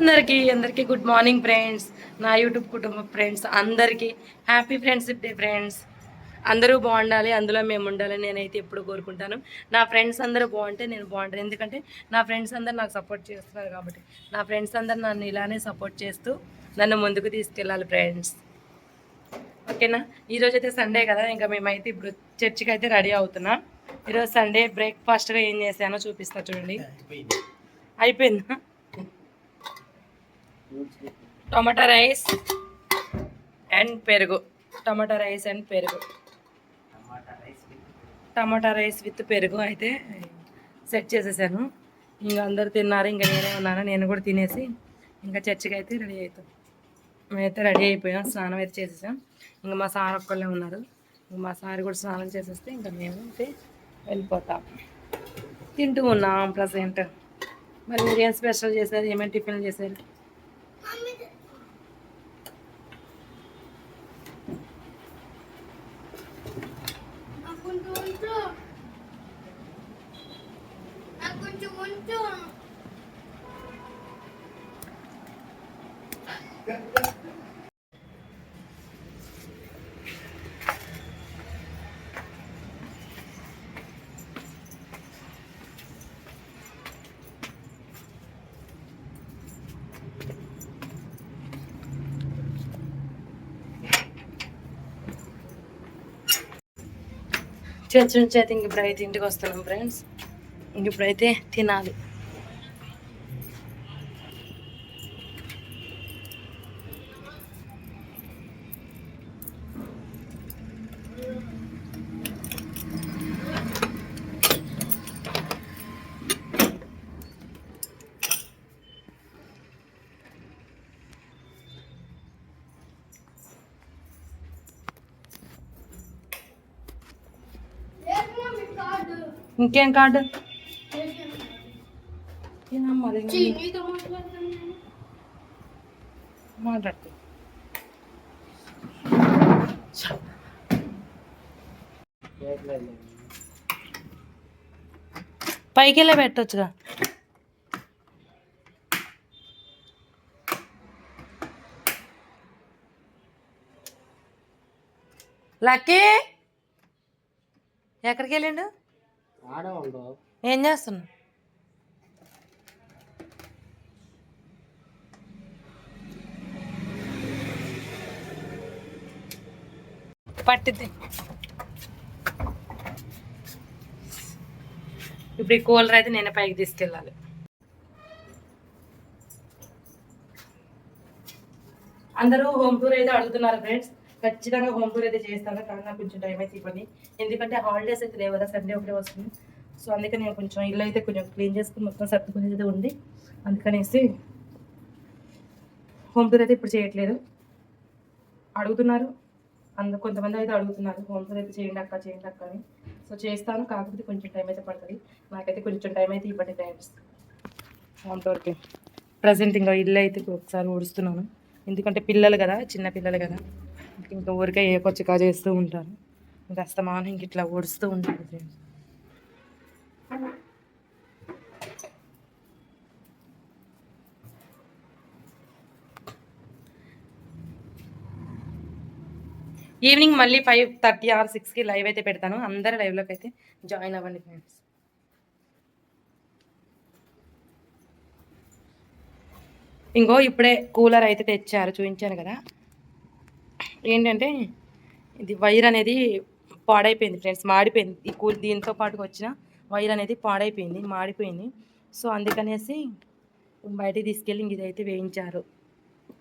అందరికీ అందరికీ good morning friends నా యూట్యూబ్ కుటుంబ ఫ్రెండ్స్ అందరికీ హ్యాపీ ఫ్రెండ్షిప్ డే ఫ్రెండ్స్ అందరూ బాగుండాలి అందులో మేము ఉండాలని నేనైతే ఎప్పుడు కోరుకుంటాను. నా ఫ్రెండ్స్ అందరూ బాగుంటే నేను బాగుంటాను. ఎందుకంటే నా ఫ్రెండ్స్ అందరూ నాకు సపోర్ట్ చేస్తున్నారు కాబట్టి. నా ఫ్రెండ్స్ అందరూ నన్ను ఇలానే సపోర్ట్ చేస్తూ నన్ను ముందుకు తీసుకెళ్ళాలి ఫ్రెండ్స్ ఓకేనా ఈరోజు అయితే సండే కదా? ఇంకా మేమైతే ఇప్పుడు చర్చికి అయితే రెడీ అవుతున్నాం. ఈరోజు సండే బ్రేక్ఫాస్ట్గా ఏం చేశానో చూపిస్తా చూడండి. అయిపోయిందా? టమాటా రైస్ అండ్ పెరుగు. టమాటా రైస్ అండ్ పెరుగు. టమాటా రైస్ విత్ పెరుగు అయితే సెట్ చేసేసాను. ఇంకా అందరు తిన్నారు ఇంకా నేనే ఉన్నాను నేను కూడా తినేసి ఇంకా చర్చికి అయితే రెడీ అవుతాం. మేమైతే రెడీ అయిపోయాం స్నానం అయితే చేసేసాం. ఇంకా మా సార్ ఒక్కళ్ళే ఉన్నారు. ఇంకా మా సార్ కూడా స్నానం చేసేస్తే ఇంకా మేము అయితే వెళ్ళిపోతాం. తింటూ ఉన్నాం ప్రజెంట్. మరి మీరు ఏం స్పెషల్ చేశారు? ఏమేమి టిఫిన్లు చేశారు? కొంచెం కొంచెం. చర్చ నుంచి అయితే ఇంక ఇప్పుడైతే ఇంటికి వస్తున్నాం ఫ్రెండ్స్. ఇప్పుడైతే తినాలి. ఇంకేం కార్డు? మరి మాట్లాడుతూ పైకి వెళ్ళే పెట్టొచ్చుగా. లక్కీ! ఎక్కడికి వెళ్ళిండు ఏం చేస్తున్నావు? పట్టిద్ది. ఇప్పుడు ఈ కూలర్ అయితే నేను పైకి తీసుకెళ్ళాలి. అందరూ హోమ్ టూర్ అయితే అడుగుతున్నారు ఫ్రెండ్స్. ఖచ్చితంగా హోమ్ టూర్ అయితే చేస్తాను. కానీ నాకు కొంచెం టైం అయితే ఇవ్వండి. ఎందుకంటే హాలిడేస్ అయితే లేవు కదా సండే ఒకటే వస్తుంది. సో అందుకని నేను కొంచెం ఇల్లు అయితే కొంచెం క్లీన్ చేసుకుని మొత్తం సర్దుకునేది అయితే ఉంది. అందుకనేసి హోమ్ టూర్ అయితే ఇప్పుడు చేయట్లేదు. అడుగుతున్నారు. అందరు కొంతమంది అయితే అడుగుతున్నారు హోమ్ టూర్ అయితే చేయండి అక్క చేయండి అక్క అని. సో చేస్తాను. కాకపోతే కొంచెం టైం అయితే పడుతుంది. నాకైతే కొంచెం టైం అయితే ఇవ్వండి టైమ్స్ హోమ్ టూర్కి ప్రజెంట్ ఇంకా ఇల్లు అయితే ఒకసారి ఊడుస్తున్నాను. ఎందుకంటే పిల్లలు కదా చిన్న పిల్లలు కదా. ఇంకా ఊరికే ఏ కొచ్చికా చేస్తూ ఉంటాను ఇంకా అస్తమానం ఇంక ఇట్లా ఊడుస్తూ ఉంటాను ఫ్రెండ్స్ ఈవినింగ్ మళ్ళీ ఫైవ్ థర్టీ ఆర్ సిక్స్కి లైవ్ అయితే పెడతాను. అందరు లైవ్లోకి అయితే జాయిన్ అవ్వండి ఫ్రెండ్స్ ఇంకో ఇప్పుడే కూలర్ అయితే తెచ్చారు చూపించాను కదా. ఏంటంటే ఇది వైర్ అనేది పాడైపోయింది ఫ్రెండ్స్ మాడిపోయింది. ఈ కూల్ దీంతో పాటుగా వచ్చిన వైర్ అనేది పాడైపోయింది మాడిపోయింది. సో అందుకనేసి బయటికి తీసుకెళ్ళి ఇంక ఇదైతే వేయించారు.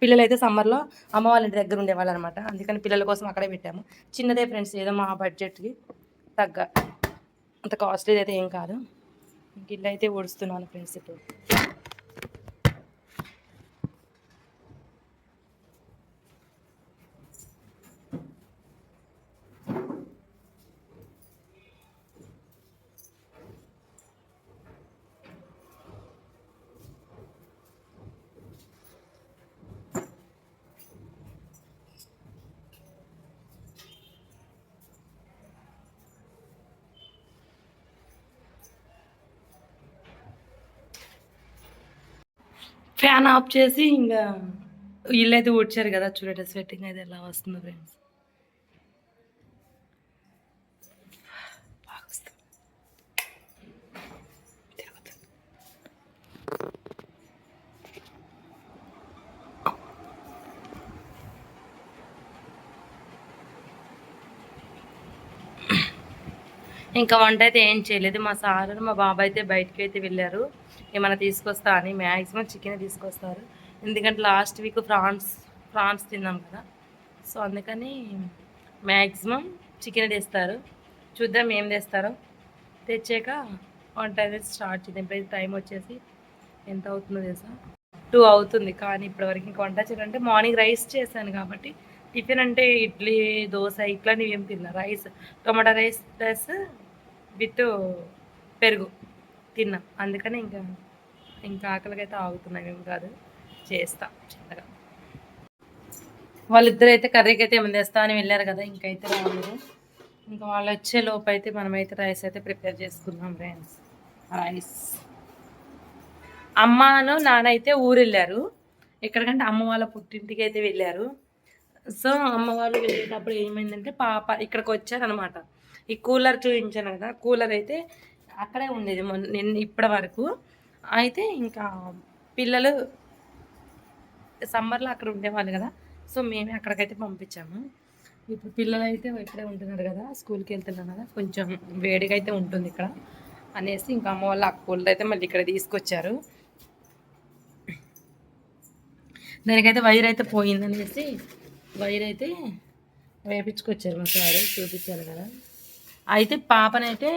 పిల్లలు అయితే సమ్మర్లో అమ్మ వాళ్ళ ఇంటి దగ్గర ఉండేవాళ్ళు అనమాట అందుకని పిల్లల కోసం అక్కడే పెట్టాము. చిన్నదే ఫ్రెండ్స్ ఏదో మా బడ్జెట్కి తగ్గ అంత కాస్ట్లీ అయితే ఏం కాదు. ఇంక ఇల్లు అయితే ఓడుస్తున్నాను ఫ్రెండ్స్ ఇప్పుడు. ఫ్యాన్ ఆఫ్ చేసి ఇంకా ఇల్లు అయితే ఊడ్చారు కదా చూడండి స్వెట్టింగ్ అయితే ఎలా వస్తుందో ఫ్రెండ్స్. ఇంకా వంట అయితే ఏం చేయలేదు. మా సార్ మా బాబాయ్ అయితే బయటకు అయితే వెళ్ళారు. ఏమైనా తీసుకొస్తా అని మ్యాక్సిమం చికెన్ తీసుకొస్తారు. ఎందుకంటే లాస్ట్ వీక్ ఫ్రాన్స్ ఫ్రాన్స్ తిన్నాం కదా. సో అందుకని మ్యాక్సిమం చికెన్ తెస్తారు. చూద్దాం ఏం తెస్తారో. తెచ్చాక వంట అనేది స్టార్ట్ చేద్దాం. ఇప్పుడు టైం వచ్చేసి ఎంత అవుతుందో తెలుసా? టూ అవుతుంది. కానీ ఇప్పటివరకు ఇంకా వంట చేయాలంటే మార్నింగ్ రైస్ చేశాను కాబట్టి టిఫిన్ అంటే ఇడ్లీ దోశ ఇట్లాంటివి ఏం తిన్నా. Rice tomato rice plus with పెరుగు. తిన్నా. అందుకని ఇంకా ఇంకా ఆకలికైతే ఆగుతున్నాం ఏం కాదు. చేస్తా చిన్నగా. వాళ్ళిద్దరు అయితే కర్రీకి అయితే ఏమైనా తెస్తా అని వెళ్ళారు కదా ఇంకైతే రాలేదు. ఇంకా వాళ్ళు వచ్చే లోపు అయితే మనమైతే రైస్ అయితే ప్రిపేర్ చేసుకుందాం ఫ్రెండ్స్. రైస్. అమ్మను నాన్న అయితే ఊరు వెళ్ళారు ఎక్కడికంటే అమ్మ వాళ్ళ పుట్టింటికి అయితే వెళ్ళారు. సో అమ్మ వాళ్ళు వెళ్ళేటప్పుడు ఏమైందంటే పాప ఇక్కడికి వచ్చారనమాట. ఈ కూలర్ చూపించాను కదా కూలర్ అయితే అక్కడే ఉండేది మొన్న నిన్న ఇప్పటి వరకు. అయితే ఇంకా పిల్లలు సమ్మర్లో అక్కడ ఉండేవాళ్ళు కదా సో మేమే అక్కడికైతే పంపించాము. ఇప్పుడు పిల్లలు అయితే ఇక్కడే ఉంటున్నారు కదా స్కూల్కి వెళ్తున్నారు కదా కొంచెం వేడిగా అయితే ఉంటుంది ఇక్కడ అనేసి ఇంకా అమ్మ వాళ్ళ ఆ అయితే మళ్ళీ ఇక్కడ తీసుకొచ్చారు. దానికైతే వైర్ అయితే పోయిందనేసి వైర్ అయితే వేపించుకొచ్చారు మా సారు చూపించారు కదా. అయితే పాపనైతే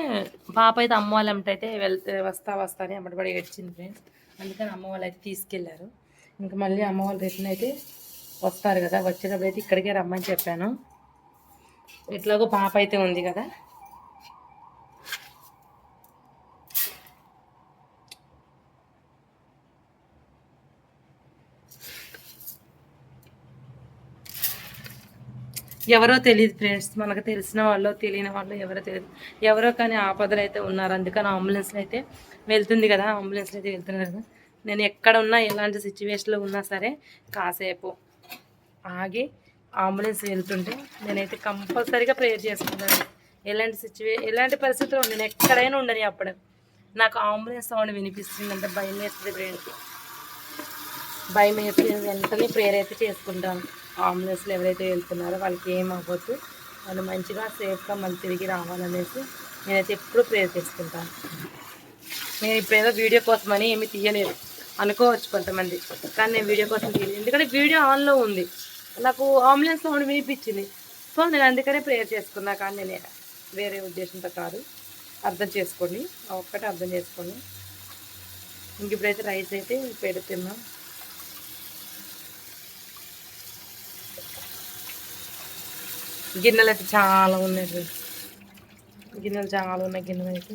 పాప అయితే అమ్మ వాళ్ళ అయితే వెళ్తే వస్తా వస్తా అని అమ్మటిపడి ఏడ్చింది ఫ్రెండ్స్ అందుకని అమ్మ వాళ్ళు అయితే తీసుకెళ్ళారు. ఇంకా మళ్ళీ అమ్మ వాళ్ళు రిటర్న్ అయితే వస్తారు కదా. వచ్చేటప్పుడు అయితే ఇక్కడికే రమ్మని చెప్పాను. ఎట్లాగో పాప అయితే ఉంది కదా. ఎవరో తెలియదు ఫ్రెండ్స్. మనకు తెలిసిన వాళ్ళు తెలియని వాళ్ళు ఎవరో తెలియదు ఎవరో కానీ ఆపదలు అయితే ఉన్నారు. అందుకని అంబులెన్స్లో అయితే వెళ్తుంది కదా. అంబులెన్స్లో అయితే వెళ్తున్నారు కదా. నేను ఎక్కడ ఉన్నా ఎలాంటి సిచ్యువేషన్లో ఉన్నా సరే కాసేపు ఆగి అంబులెన్స్ వెళ్తుంటే నేనైతే కంపల్సరీగా ప్రేయర్ చేసుకుంటాను. ఎలాంటి సిచ్యువే ఎలాంటి పరిస్థితుల్లో నేను ఎక్కడైనా ఉండని అప్పుడు నాకు అంబులెన్స్ సౌండ్ వినిపిస్తుందంటే భయం వేస్తుంది బ్రెయిన్కి. భయం వేస్తుంది వెంటనే ప్రేయర్ అయితే చేసుకుంటాను. అంబులెన్స్లో ఎవరైతే వెళ్తున్నారో వాళ్ళకి ఏం అవ్వద్దు. వాళ్ళు మంచిగా సేఫ్గా మళ్ళీ తిరిగి రావాలనేసి నేనైతే ఎప్పుడు ప్రేయర్ చేసుకుంటాను. నేను ఇప్పుడేదో వీడియో కోసమని ఏమీ తీయలేదు. అనుకోవచ్చు కొంతమంది. కానీ నేను వీడియో కోసం తీయలేదు. ఎందుకంటే వీడియో ఆన్లో ఉంది. నాకు అంబులెన్స్ సౌండ్ వినిపించింది. సో నేను అందుకనే ప్రేయర్ చేసుకున్నా కానీ నేను వేరే ఉద్దేశంతో కాదు. అర్థం చేసుకోండి. ఒక్కటే అర్థం చేసుకోండి. ఇంక ఇప్పుడైతే రైస్ అయితే పెడుతున్నాం. గిన్నెలు అయితే చాలా ఉన్నాయి. గిన్నెలు చాలా ఉన్నాయి. గిన్నెలు అయితే.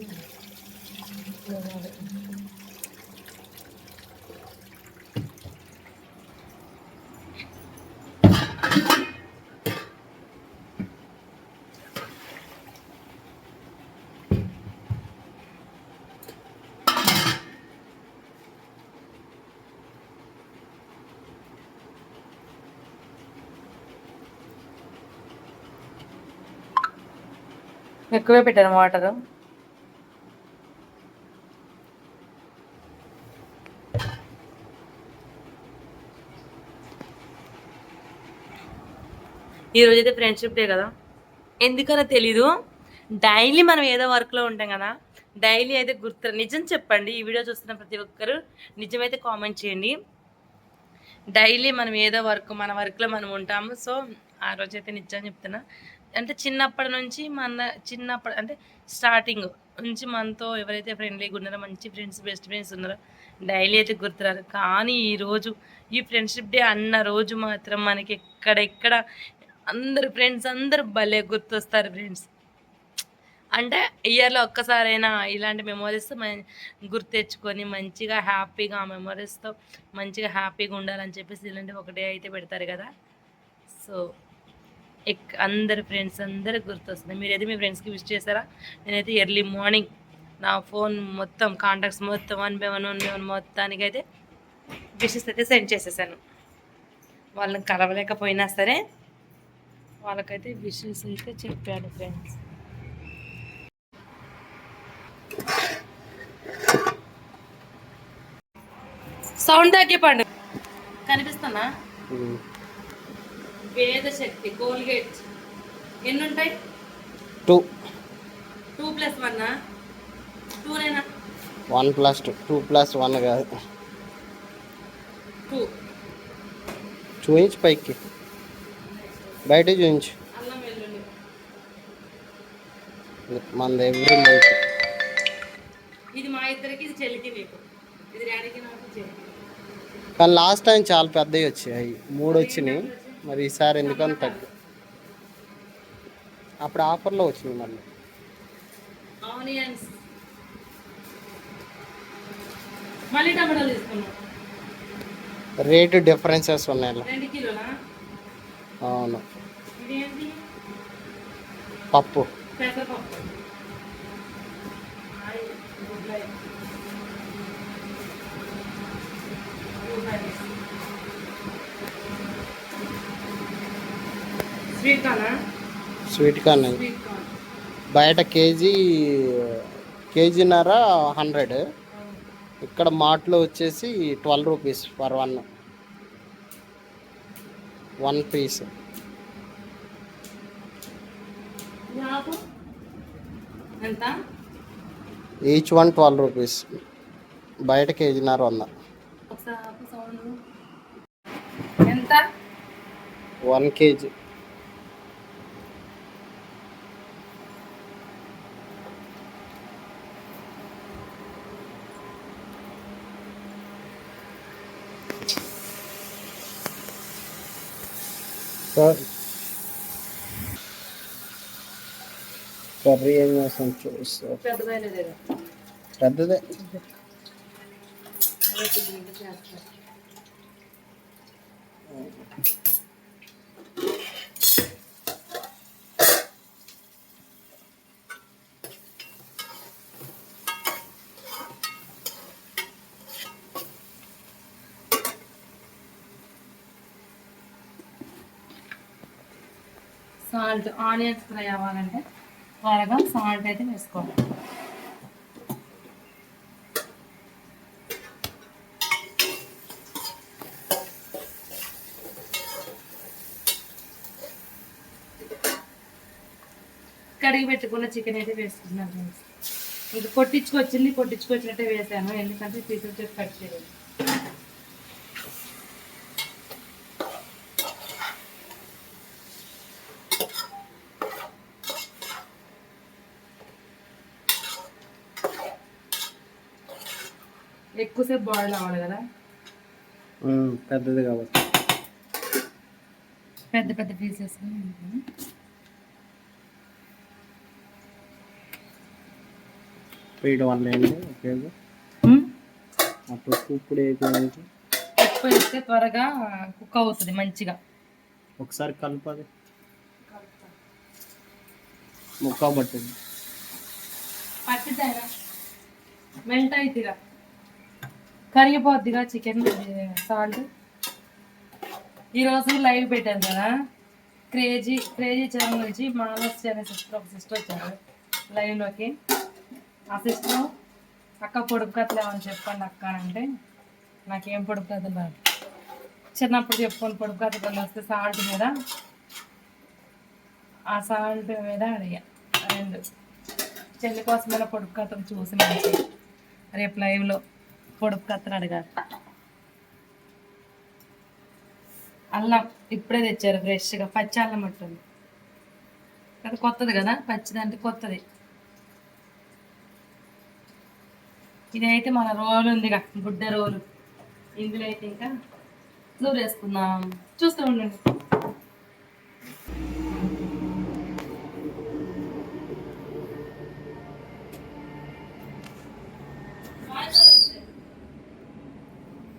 ఎక్కువే పెట్టాను వాటరు. ఈరోజు అయితే ఫ్రెండ్షిప్ డే కదా. ఎందుకనో తెలీదు. డైలీ మనం ఏదో వర్క్లో ఉంటాం కదా. డైలీ అయితే గుర్తు నిజం చెప్పండి. ఈ వీడియో చూస్తున్న ప్రతి ఒక్కరు నిజమైతే కామెంట్ చేయండి. డైలీ మనం ఏదో వర్క్ మన వర్క్లో మనం ఉంటాము. సో ఆ రోజు అయితే నిజం చెప్తున్నా. అంటే చిన్నప్పటి నుంచి మన చిన్నప్పటి అంటే స్టార్టింగ్ నుంచి మనతో ఎవరైతే ఫ్రెండ్లీగా ఉన్నారో మంచి ఫ్రెండ్స్ బెస్ట్ ఫ్రెండ్స్ ఉన్నారో డైలీ అయితే గుర్తురారు కానీ ఈరోజు ఈ ఫ్రెండ్షిప్ డే అన్న రోజు మాత్రం మనకి ఎక్కడెక్కడ అందరు ఫ్రెండ్స్ అందరు భలే గుర్తొస్తారు ఫ్రెండ్స్ అంటే ఇయర్లో ఒక్కసారైనా ఇలాంటి మెమోరీస్ గుర్తు తెచ్చుకొని మంచిగా హ్యాపీగా ఆ మెమోరీస్తో మంచిగా హ్యాపీగా ఉండాలని చెప్పేసి ఇలాంటి ఒకటే అయితే పెడతారు కదా. సో ఎక్ అందరి ఫ్రెండ్స్ అందరికి గుర్తొస్తుంది. మీరైతే మీ ఫ్రెండ్స్కి విష్ చేస్తారా నేనైతే ఎర్లీ మార్నింగ్ నా ఫోన్ మొత్తం కాంటాక్ట్స్ మొత్తం one by one one by one మొత్తానికి అయితే విషెస్ అయితే సెండ్ చేసేసాను. వాళ్ళని కలవలేకపోయినా సరే వాళ్ళకైతే విషెస్ అయితే చెప్పాను ఫ్రెండ్స్. సౌండ్ తగ్గిపండు. కనిపిస్తున్నా వేద శక్తి కోల్గేట్. ఎన్ని ఉంటాయి two. Two plus one టూనేనా? One plus two. Two plus one కాదు. టూ. చూయించు పైకి. బయట చూయించు. మనది ఎవ్రీ మంత్. ఇది మా ఇద్దరికి ఇది చెల్లికి మీకు. ఇది డాడీకి నాకు కానీ లాస్ట్ టైం చాలా పెద్దవి వచ్చాయి. మూడు వచ్చినాయి. మరి ఈసారి ఎందుకని తగ్గు? అప్పుడు ఆఫర్లో వచ్చినాయి మళ్ళీ. ఆనియన్స్. మళ్ళీ టమాటాలు తీసుకున్నాం. రేటు డిఫరెన్సెస్ ఉన్నాయి అవును. పప్పు. స్వీట్ కార్న్ బయట కేజీ కేజీన్నర హండ్రెడ్ ఇక్కడ మార్ట్లో వచ్చేసి twelve rupees for one one piece each one twelve rupees బయట కేజీన్నర వంద. ఎంత? One KG. కర్రీ ఏం చేస్తాం చూస్తా పెద్దదే. సాల్ట్ ఆనియన్స్ ఫ్రై అవ్వాలంటే త్వరగా సాల్ట్ అయితే వేసుకోవాలి. కడిగి పెట్టుకున్న చికెన్ అయితే వేసుకుంటున్నాను. ఇంకా కొట్టించుకొచ్చింది కొట్టించుకొచ్చినట్టే వేసాను. ఎందుకంటే పీసెస్ చేసి కట్ చేయాలి ఎక్కువసేపు బాయిల్ అవ్వాలి కదా? పెద్దది కాబట్టి. పెద్ద పెద్ద పీసెస్ వీటి వల్ల ఏంటి ఉపయోగం అప్పుడు ఇప్పుడు అయిపోయింది. ఎక్కువ వేస్తే త్వరగా కుక్ అవుతుంది మంచిగా. ఒకసారి కలపది ముక్క పట్టింది. పట్టిద్దాయినా మెల్ట్ అయిద్దిగా. కరిగిపోద్దిగా చికెన్ సాల్ట్. ఈరోజు లైవ్ పెట్టాను కదా. క్రేజీ క్రేజీ ఛానల్ నుంచి మానస్ అనే సిస్టర్ ఒక సిస్టర్ వచ్చారు లైవ్లోకి. ఆ సిస్టర్ అక్క పొడుపు కథలు ఏమని చెప్పండి అక్క అంటే నాకేం పొడుపు కథలు రాదు. చిన్నప్పుడు చెప్పుకొని పొడుపు కథలు వస్తే సాల్ట్ మీద ఆ సాల్ట్ మీద అడిగా. రెండు చెల్లి కోసమైన పొడుపు కథలు చూసి మంచి రేపు లైవ్లో పొడుపు కథలు అడగాలి అల్లం ఇప్పుడే తెచ్చారు ఫ్రెష్గా పచ్చి అల్లం ఉంటుంది అది కొత్తది కదా పచ్చిది అంటే కొత్తది. ఇదైతే మన రోలు ఉందిగా గుడ్డ రోలు. ఇందులో అయితే ఇంకా నూరు వేసుకుందాం చూస్తూ ఉండండి.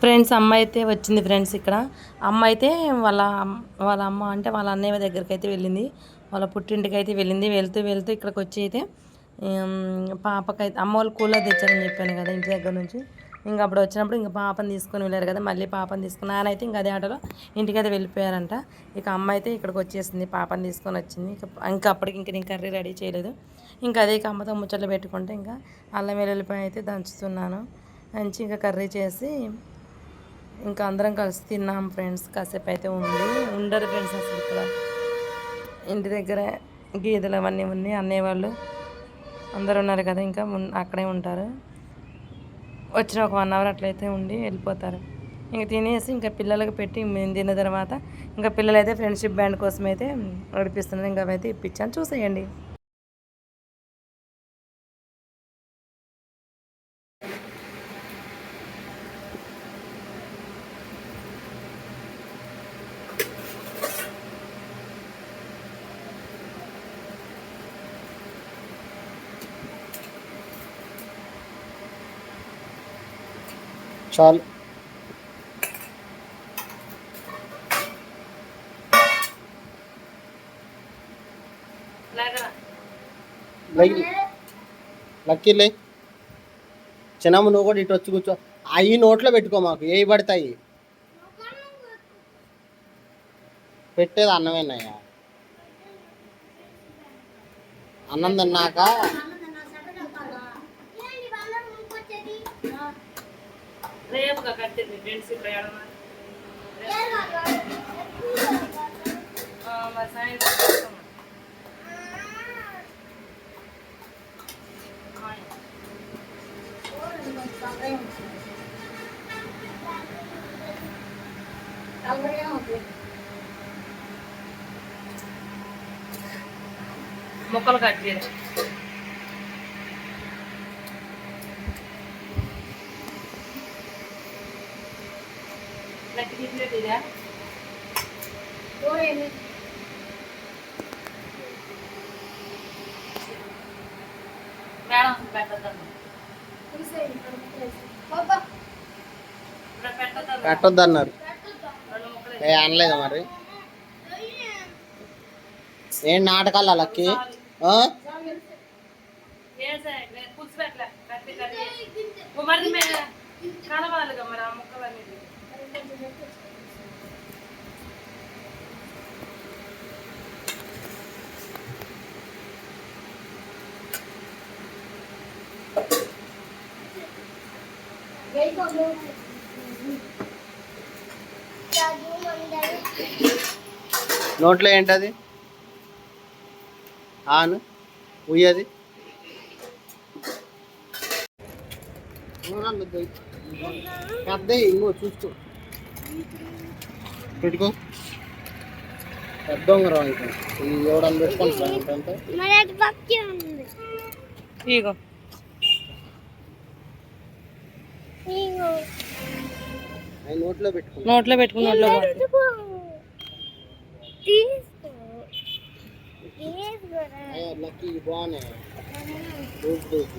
ఫ్రెండ్స్ అమ్మ అయితే వచ్చింది ఫ్రెండ్స్ ఇక్కడ. అమ్మ అయితే వాళ్ళ అమ్- వాళ్ళ అమ్మ అంటే వాళ్ళ అన్నయ్య దగ్గరికి అయితే వెళ్ళింది. వాళ్ళ పుట్టింటికి అయితే వెళ్ళింది. వెళ్తూ వెళ్తూ ఇక్కడికి వచ్చి అయితే పాపకైతే అమ్మ వాళ్ళు కూలర్ తెచ్చారని చెప్పాను కదా ఇంటి దగ్గర నుంచి. ఇంకా అప్పుడు వచ్చినప్పుడు ఇంకా పాపని తీసుకొని వెళ్ళారు కదా మళ్ళీ పాపని తీసుకుని ఆయన అయితే ఇంకా అదే ఆటోలో ఇంటికైతే వెళ్ళిపోయారంట. ఇక అమ్మ అయితే ఇక్కడికి వచ్చేసింది పాపని తీసుకొని వచ్చింది. ఇంకా అప్పటికి ఇంక నేను కర్రీ రెడీ చేయలేదు. ఇంకా అదే ఇక అమ్మతో ముచ్చట్లు పెట్టుకుంటే ఇంకా అల్లం వెల్లుల్లిపాయ అయితే దంచుతున్నాను. దంచి ఇంకా కర్రీ చేసి ఇంకా అందరం కలిసి తిన్నాం ఫ్రెండ్స్ కాసేపు అయితే ఉంది. ఉండరు ఫ్రెండ్స్ అసలు ఇక్కడ. ఇంటి దగ్గర గీదలు అవన్నీ ఉన్నాయి అన్నయ్య వాళ్ళు అందరు ఉన్నారు కదా ఇంకా అక్కడే ఉంటారు. వచ్చిన ఒక వన్ అవర్ అట్లయితే ఉండి వెళ్ళిపోతారు. ఇంకా తినేసి ఇంకా పిల్లలకి పెట్టి మేము తిన్న తర్వాత ఇంకా పిల్లలు అయితే ఫ్రెండ్షిప్ బ్యాండ్ కోసం అయితే నడిపిస్తున్నారు. ఇంకా అవైతే ఇప్పించాను. చూసేయండి. చాలు. లై- లక్కీ లే. చిన్నమ్మ నువ్వు కూడా ఇటు వచ్చి కూర్చో. అవి నోట్లో పెట్టుకో మాకు. ఏ పడతాయి? పెట్టేది అన్నమేనయ్యా. అన్నం తిన్నాక రేపుగా కట్టింది ఫ్రెండ్స్ ఇక్కడ ఏడన్నా మరి సాయంత్రం చేస్తాం. మొక్కలు కట్ చేయడం లెక్క తీసినట్టు ఇదా మేడం పెట్టద్దాం ఇక్కడ పెట్టద్దాం అన్నారు రెండు ఏ అనలేదా మరి? ఏం నాటకాలు అలాకి Thank you కత్తి కత్తి మరి మే- కనవాలిగా మరి ఆ ముక్కలన్నీ నోట్లో ఏంటది? ఆను? ఉయ్యది? పెద్ద ఇంకో చూసుకో. పెట్టుకో. పెద్ద ఉంగరం ఇంకా ఈ ఎవడని పెట్టుకుంటున్నా అంటే. ఇగో. నోట్లో పెట్టుకుంటా నోట్లో పెట్టుకుని నోట్లో పో. లక్కీ బాగున్నాయి డూప్ డూప్